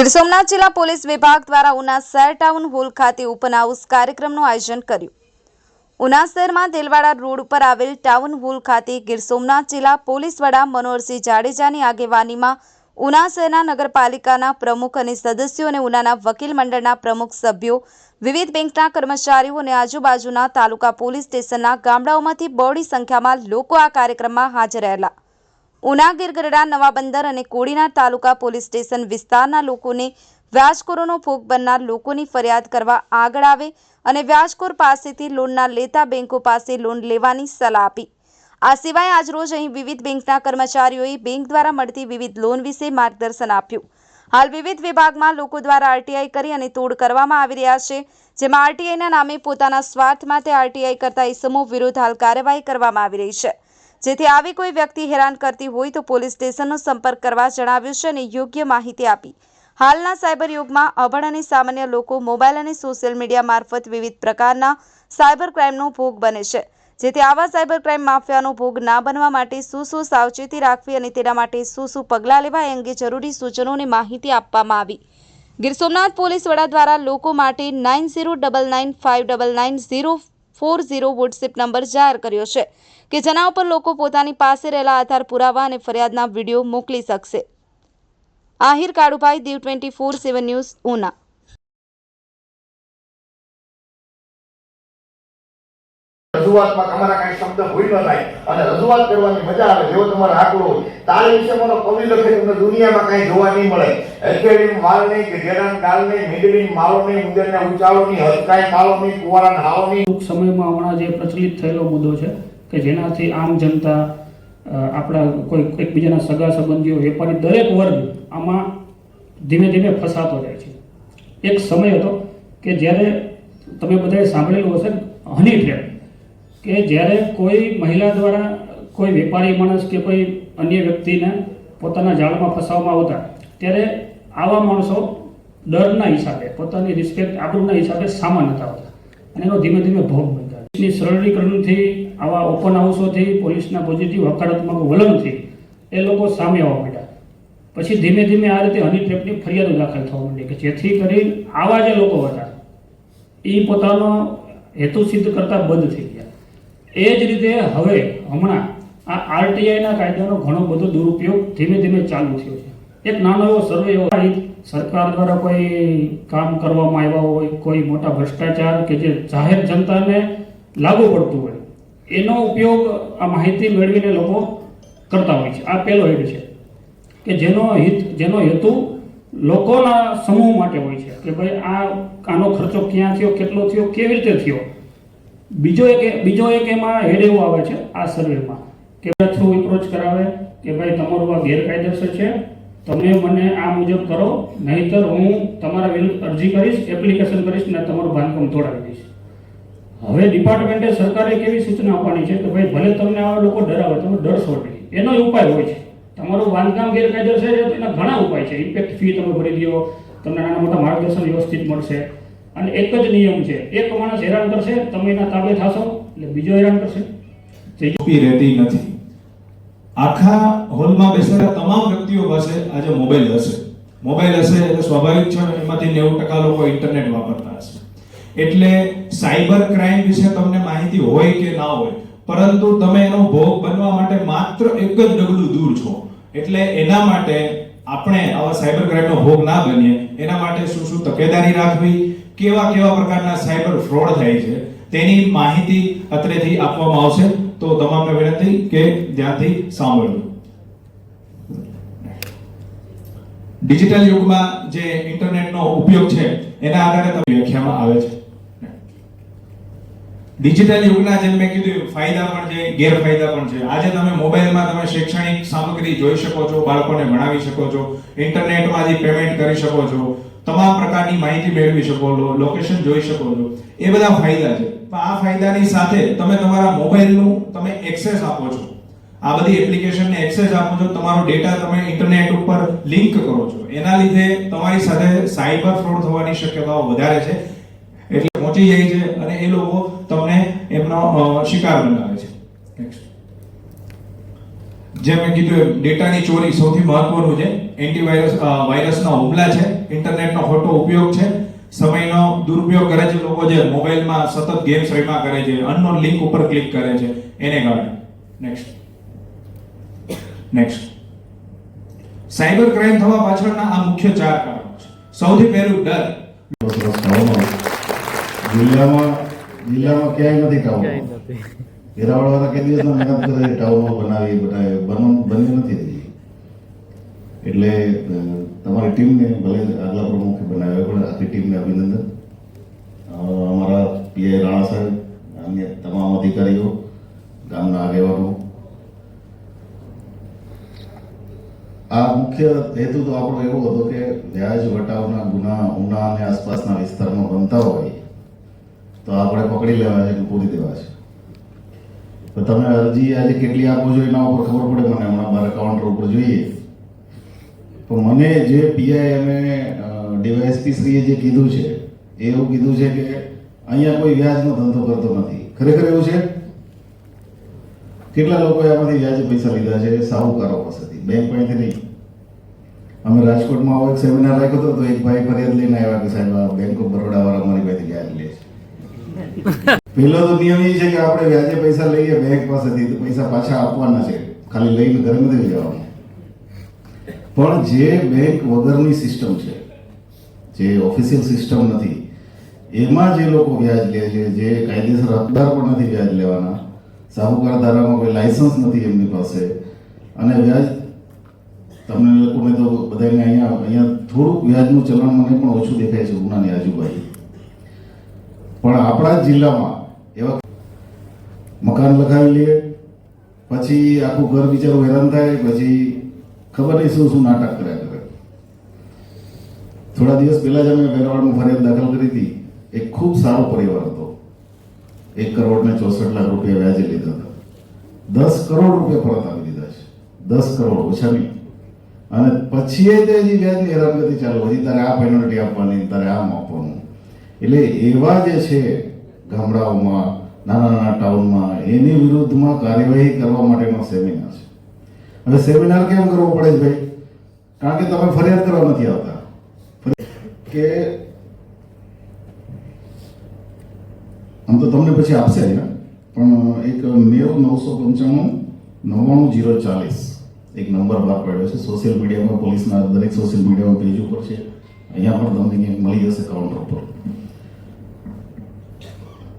ગીર સોમનાથ જિલ્લા પોલીસ વિભાગ દ્વારા ઉના શહેર ટાઉન હોલ ખાતે ઓપન હાઉસ કાર્યક્રમનું આયોજન કર્યું. ઉના શહેરમાં દેલવાડા રોડ ઉપર આવેલ ટાઉન હોલ ખાતે ગીર સોમનાથ જિલ્લા પોલીસ વડા મનોહરસિંહ જાડેજાની આગેવાનીમાં ઉના શહેરના નગરપાલિકાના પ્રમુખ અને સદસ્યો અને ઉનાના વકીલ મંડળના પ્રમુખ સભ્યો, વિવિધ બેંકના કર્મચારીઓ અને આજુબાજુના તાલુકા પોલીસ સ્ટેશનના ગામડાઓમાંથી બહોળી સંખ્યામાં લોકો આ કાર્યક્રમમાં હાજર રહેલા. ઉના ગીરગઢડા, નવા બંદર અને કોડીનાર તાલુકા પોલીસ સ્ટેશન વિસ્તારના લોકોને વ્યાજખોરોનો ભોગ બનનાર લોકોની ફરિયાદ કરવા આગળ આવે અને વ્યાજખોર પાસેથી લોનના લેતા બેંકો પાસે લોન લેવાની સલાહ આપી. આ સિવાય આજરોજ અહીં વિવિધ બેંકના કર્મચારીઓએ બેંક દ્વારા મળતી વિવિધ લોન વિશે માર્ગદર્શન આપ્યું. હાલ વિવિધ વિભાગમાં લોકો દ્વારા આરટીઆઈ કરી અને તોડ કરવામાં આવી રહ્યા છે, જેમાં આરટીઆઈના નામે પોતાના સ્વાર્થ માટે આરટીઆઈ કરતા ઇસમો વિરુદ્ધ હાલ કાર્યવાહી કરવામાં આવી રહી છે. જેથી આવી કોઈ વ્યક્તિ હેરાન કરતી હોય તો પોલીસ સ્ટેશનનો સંપર્ક કરવા જણાવ્યું છે અને યોગ્ય માહિતી આપી. હાલના સાયબર યુગમાં અભણ અને સામાન્ય લોકો મોબાઈલ અને સોશિયલ મીડિયા મારફત વિવિધ પ્રકારના સાયબર ક્રાઇમનો ભોગ બને છે. જેથી આવા સાયબર ક્રાઇમ માફિયાનો ભોગ ના બનવા માટે શું શું સાવચેતી રાખવી અને તેના માટે શું શું પગલાં લેવા એ અંગે જરૂરી સૂચનો અને માહિતી આપવામાં આવી. ગીર સોમનાથ પોલીસ વડા દ્વારા લોકો માટે nine zero double nine five double nine zero four zero WhatsApp number જાહેર કર્યો છે કે જેના ઉપર લોકો પોતાની પાસે રહેલા આધાર પુરાવા અને ફરિયાદના વીડિયો મોકલી શકશે. Ahir Kalubhai, Diu twenty four seven news, Una. રજૂઆતમાં તમારા કાંઈ શબ્દ ભૂલ ન થાય અને રજૂઆત કરવાની મજા આવે, જેવો તમારો આંકડો હોય. તાળી વિશે મારો કવિ લખે, તમને દુનિયામાં કાંઈ જોવા નહીં મળે. અખેડીન માલ નહીં કે જેરાન ડાલ નહીં મીંડળીન માલો નહીં ઉંદરને ઉચાળો નહીં હસકાઈ માલો નહીં કુવારાને હાલો નહીં ટૂંક સમયમાં હમણાં જે પ્રચલિત થયેલો મુદ્દો છે કે જેનાથી આમ જનતા આપણા કોઈ એકબીજાના સગા સંબંધીઓ, વેપારી દરેક વર્ગ આમાં ધીમે ધીમે ફસાતો જાય છે. એક સમય હતો કે જ્યારે તમે બધાએ સાંભળેલું હશે હની ટ્રેપ કે જ્યારે કોઈ મહિલા દ્વારા કોઈ વેપારી માણસ કે કોઈ અન્ય વ્યક્તિને પોતાના જાળમાં ફસાવવામાં આવતા, ત્યારે આવા માણસો ડરના હિસાબે, પોતાની રિસ્પેક્ટ આબરૂના હિસાબે સામાન હતા આવતા અને એનો ધીમે ધીમે ભોગ બનતા પોલીસની સરળીકરણથી, આવા ઓપન હાઉસોથી પોલીસના પોઝિટિવ હકારાત્મક વલણથી એ લોકો સામે આવવા માંડ્યા. પછી ધીમે ધીમે આ રીતે હની ટ્રેપની ફરિયાદો દાખલ થવા માંડી કે જેથી કરી આવા જે લોકો હતા એ પોતાનો હેતુ સિદ્ધ કરતા બંધ થઈ એ જ રીતે હવે હમણાં આ આરટીઆઈના કાયદાનો ઘણો બધો દુરુપયોગ ધીમે ધીમે ચાલુ થયો છે. એક નાનો એવો સર્વે એવો સરકાર દ્વારા કોઈ કામ કરવામાં આવ્યા હોય, કોઈ મોટા ભ્રષ્ટાચાર કે જે જાહેર જનતાને લાગુ પડતું હોય, એનો ઉપયોગ આ માહિતી મેળવીને લોકો કરતા હોય છે. આ પહેલો હેડ છે કે જેનો હિત, જેનો હેતુ લોકોના સમૂહ માટે હોય છે કે ભાઈ આ, આનો ખર્ચો ક્યાં થયો, કેટલો થયો, કેવી રીતે થયો? બીજો એક બીજો એક એમાં હેડ એવો આવે છે, આ સર્વેમાં કે થ્રુ એપ્રોચ કરાવે? કે ભાઈ, તમારું આ ગેરકાયદેસર છે, તમે મને આ મુજબ કરો, નહીતર હું તમારા વિરુદ્ધ અરજી કરીશ એપ્લિકેશન કરીશ, ને તમારું બાંધકામ તોડાવી દઈશ. હવે ડિપાર્ટમેન્ટે સરકારે કેવી સૂચના આપવાની છે કે ભાઈ, ભલે તમને આવા લોકો ડરાવે, તમે ડરશો નહીં. એનો ઉપાય હોય છે. તમારું બાંધકામ ગેરકાયદેસર છે, તો એના ઘણા ઉપાય છે. ઇમ્પેક્ટ ફી તમે ભરી દો, તમને નાના મોટા માર્ગદર્શન વ્યવસ્થિત મળશે. અને એક જ નિયમ છે, એક માણસ હેરાન કરશે, તમે એના તાબે થશો, એટલે બીજો હેરાન કરશે. ઊભી રહેતી નથી. આખા હોલમાં બેસેલા તમામ વ્યક્તિઓ પાસે આજે મોબાઈલ હશે. મોબાઈલ હશે એટલે સ્વાભાવિક છે એમાંથી નેવું ટકા લોકો ઇન્ટરનેટ વાપરતા હશે. એટલે સાયબર ક્રાઇમ વિશે તમને માહિતી હોય કે ના હોય, પરંતુ તમે એનો ભોગ બનવા માટે માત્ર એક જ ડગલું દૂર છો. એટલે એના માટે આપણે આવા સાયબર ક્રાઇમનો ભોગ ના બનીએ. એના માટે શું શું તકેદારી રાખવી? કેવા કેવા પ્રકારના સાયબર ફ્રોડ થાય છે, તેની માહિતી અત્રેથી આપવામાં આવશે. તો તમામને વિનંતી કે ધ્યાનથી સાંભળો ડિજિટલ યુગમાં જે ઇન્ટરનેટનો ઉપયોગ છે, એના આધારે તમે વ્યાખ્યામાં આવે છે. ડિજિટલ યુગના જેમ મેં કીધું, ફાયદા પણ છે, ગેરફાયદા પણ છે. આજે તમે મોબાઈલમાં તમે શૈક્ષણિક સામગ્રી જોઈ શકો છો, બાળકોને ભણાવી શકો છો, ઇન્ટરનેટમાંથી પેમેન્ટ કરી શકો છો. તમામ પ્રકારની માહિતી મેળવી શકો છો લોકેશન જોઈ શકો છો એ બધા ફાયદા છે. પણ આ ફાયદાની સાથે તમે તમારા મોબાઈલનું તમે એક્સેસ આપો છો. આ બધી એપ્લિકેશનને એક્સેસ આપો છો. તમારો ડેટા તમે ઇન્ટરનેટ ઉપર લિંક કરો છો. એના લીધે તમારી સાથે સાયબર ફ્રોડ થવાની શક્યતાઓ વધારે છે. એટલે પહોંચી જાય છે અને એ લોકો તમને એમનો શિકાર બનાવે છે. જે મેં કીધું એમ ડેટાની ચોરી સૌથી મહત્વનું છે. એન્ટીવાયરસ વાયરસના હુમલા છે. ઇન્ટરનેટનો ખોટો ઉપયોગ છે. સમયનો દુરુપયોગ કરે છે લોકો જે મોબાઈલમાં સતત ગેમ્સ રમ્યા કરે છે. અનનોન લિંક ઉપર ક્લિક કરે છે. એને કારણે. નેક્સ્ટ નેક્સ્ટ સાયબર ક્રાઇમ થવા પાછળના આ મુખ્ય ચાર કારણો છે. સૌથી પહેલું ડર. જિલ્લામાં જિલ્લામાં ક્યાંય નથી ટાઉનો વેરાવળવાળા કે દિવસના મહેનત કરે ટાવરો બનાવી બનાવી બનવું બની નથી રહી. એટલે તમારી ટીમને ભલે આગલા પ્રમુખે બનાવ્યો પણ આખી ટીમને અભિનંદન. અમારા પીઆઈ રાણા સાહેબ, અન્ય તમામ અધિકારીઓ, ગામના આગેવાનો. આ મુખ્ય હેતુ તો આપણો એવો હતો કે વ્યાજ વટાવના ગુના ઉના અને આસપાસના વિસ્તારમાં બનતા હોય, તો આપણે પકડી લેવા છે પૂરી દેવા છે. તો તમે અરજી આજે કેટલી આપો છો એના ઉપર ખબર પડે મને. હમણાં મારા કાઉન્ટર ઉપર જોઈએ. તો મને જે પીઆઈ અને ડીવાયએસપી શ્રીએ જે કીધું છે એવું કીધું છે કે અહીંયા કોઈ વ્યાજનો ધંધો કરતો નથી. ખરેખર એવું છે? કેટલા લોકોએ આમાંથી વ્યાજે પૈસા લીધા છે? સાહુકારો પાસેથી. બેંક પાસેથી નહીં. અમે રાજકોટમાં એક સેમિનાર રાખ્યો હતો, તો એક ભાઈ ફરિયાદ લઈને આવ્યા કે સાહેબ બેંક ઓફ બરોડા વાળા અમારી પાસેથી વ્યાજ લે છે. પહેલો તો નિયમ એ છે કે આપણે વ્યાજે પૈસા લઈએ બેંક પાસેથી તો પૈસા પાછા આપવાના છે. ખાલી લઈને ઘરે નથી જવાનું. પણ જે બેંક વગરની સિસ્ટમ છે, જે ઓફિશિયલ સિસ્ટમ નથી, એમાં જે લોકો વ્યાજ લે છે, જે કાયદેસર હકદાર પણ નથી વ્યાજ લેવાના, સાહુકાર ધારામાં કોઈ લાયસન્સ નથી એમની પાસે, અને વ્યાજ તમને લોકોને તો બધાને અહીંયા અહીંયા થોડુંક વ્યાજનું ચલણ મને પણ ઓછું દેખાય છે ઉનાની આજુબાજુ. પણ આપણા જિલ્લામાં એવા મકાન લખાવી લે પછી આખું ઘર બિચારું હેરાન થાય, પછી ખબર નહીં શું શું નાટક કર્યા કરે. થોડા દિવસ પહેલા જ અમે વેરાવળમાં ફરિયાદ દાખલ કરી હતી. એક ખૂબ સારો પરિવાર હતો. એક કરોડ ને ચોસઠ લાખ રૂપિયા વ્યાજે લીધા હતા. દસ કરોડ રૂપિયા પરત આપી દીધા છે. દસ કરોડ, ઓછા નહીં. અને પછી એ તે હજી વ્યાજની હેરાનગતિ ચાલુ. હજી તારે આ પેનલ્ટી આપવાની, તારે આમ આપવાનું. એટલે એવા જે છે ગામડાઓમાં નાના નાના ટાઉનમાં એની વિરુદ્ધમાં કાર્યવાહી કરવા માટેનો સેમિનાર છે. હવે સેમિનાર કેમ કરવો પડે છે ભાઈ? કારણ કે તમે ફરિયાદ કરવા નથી આવતા. કે આમ તો તમને પછી આપશે ને. પણ એક નેવું નવસો પંચાણું, નવ્વાણું જીરો ચાલીસ એક નંબર બહાર પાડ્યો છે. સોશિયલ મીડિયામાં પોલીસના દરેક સોશિયલ મીડિયામાં પેજ ઉપર છે. અહીંયા પણ તમને મળી જશે કાઉન્ટર પર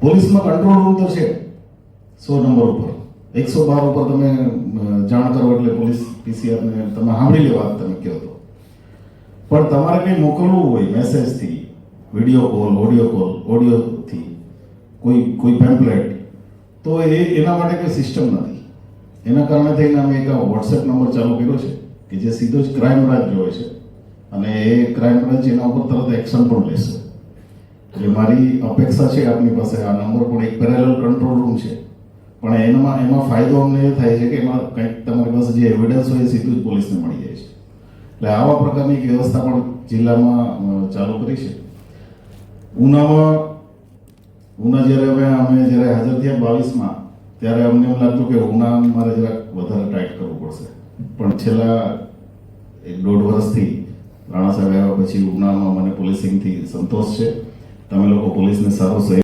પોલીસમાં કંટ્રોલ રૂમ તો છે સો નંબર ઉપર. એકસો બાર ઉપર તમે જાણ કરો એટલે પોલીસ પીસીઆર ને તમે સાંભળી લેવા તમે કહો તો. પણ તમારે કંઈ મોકલવું હોય મેસેજથી, વીડિયો કોલ, ઓડિયો કોલ, ઓડિયોથી, કોઈ કોઈ પેમ્પલેટ, તો એ, એના માટે કોઈ સિસ્ટમ નથી. એના કારણે થઈને અમે એક વોટ્સએપ નંબર ચાલુ કર્યો છે, કે જે સીધો જ ક્રાઇમ બ્રાન્ચ જોવે છે. અને એ ક્રાઇમ બ્રાન્ચ એના ઉપર તરત એક્શન પણ લેશે. એટલે મારી અપેક્ષા છે આપની પાસે. આ નંબર પણ એક પેરેલલ કંટ્રોલ રૂમ છે. પણ એનામાં, એમાં ફાયદો અમને એ થાય છે કે એમાં કંઈક તમારી પાસે જે એવિડન્સ હોય એ સીધું જ પોલીસને મળી જાય છે. એટલે આવા પ્રકારની એક વ્યવસ્થા પણ જિલ્લામાં ચાલુ કરી છે. ઉનામાં, ઉના જ્યારે અમે અમે જ્યારે હાજર થયા બાવીસમાં, ત્યારે અમને એમ લાગતું કે ઉના મારે જરાક વધારે ટાઈટ કરવું પડશે. પણ છેલ્લા એક દોઢ વર્ષથી રાણા સાહેબ આવ્યા પછી ઉનામાં મને પોલીસિંગથી સંતોષ છે. તમે લોકો પોલીસને સારો સહયોગ